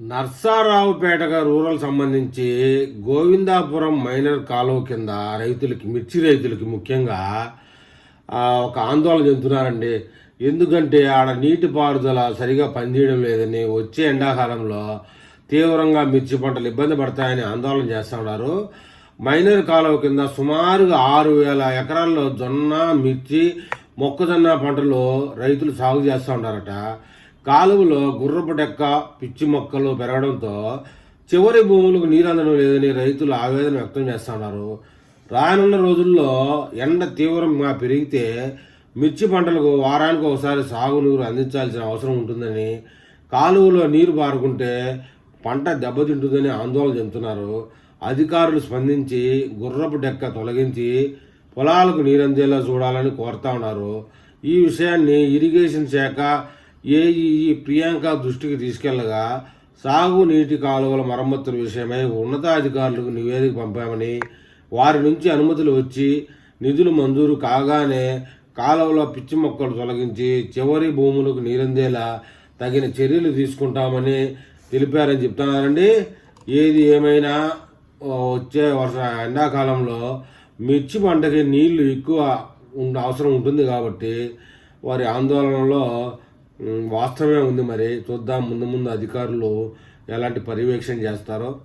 నర్సారావుపేటగా rural సంబంధించి Govindapuram minor కాలువ కింద రైతులకి మిర్చి రైతులకి ముఖ్యంగా ఒక ఆందోళన చెందుతున్నారండి. ఎందుకంటే ఆడ నీటిపారుదల సరిగా పనిచేయడం లేదని వచ్చే ఎండాకాలంలో తీవ్రంగా మిర్చి పంటలు ఇబ్బంది పడతాయని ఆందోళన చేస్తూ ఉన్నారు. మైనర్ కాలువ కింద సుమారుగా ఆరు వేల ఎకరాల్లో జొన్న మిర్చి మొక్కజొన్న పంటలు రైతులు సాగు చేస్తూ ఉన్నారట. కాలువలో గుర్రపు డెక్క పిచ్చి మొక్కలు పెరగడంతో చివరి భూములకు నీరు అందడం లేదని రైతులు ఆవేదన వ్యక్తం చేస్తున్నారు రానున్న రోజుల్లో ఎండ తీవ్రంగా పెరిగితే మిర్చి పంటలకు వారానికి ఒకసారి సాగునీరు అందించాల్సిన అవసరం ఉంటుందని కాలువలో నీరు పారుకుంటే పంట దెబ్బతింటుందని ఆందోళన చెందుతున్నారు. అధికారులు స్పందించి గుర్రపు డెక్క తొలగించి పొలాలకు నీరందేలా చూడాలని కోరుతా ఉన్నారు. ఈ విషయాన్ని ఇరిగేషన్ శాఖ ఏఈఈ ప్రియాంక దృష్టికి తీసుకెళ్ళగా సాగునీటి కాలువల మరమ్మతుల విషయమై ఉన్నతాధికారులకు నివేదిక పంపామని వారి నుంచి అనుమతులు వచ్చి నిధులు మంజూరు కాగానే కాలువలో పిచ్చి మొక్కలు తొలగించి చివరి భూములకు నీరందేలా తగిన చర్యలు తీసుకుంటామని తెలిపారని చెప్తున్నారండి. ఏది ఏమైనా వచ్చే వర్ష ఎండాకాలంలో మిర్చి పంటకి నీళ్ళు ఎక్కువ ఉండ అవసరం ఉంటుంది కాబట్టి వారి ఆందోళనలో వాస్తవమే ఉంది మరి. చూద్దాం ముందు ముందు అధికారులు ఎలాంటి పర్యవేక్షణ చేస్తారో.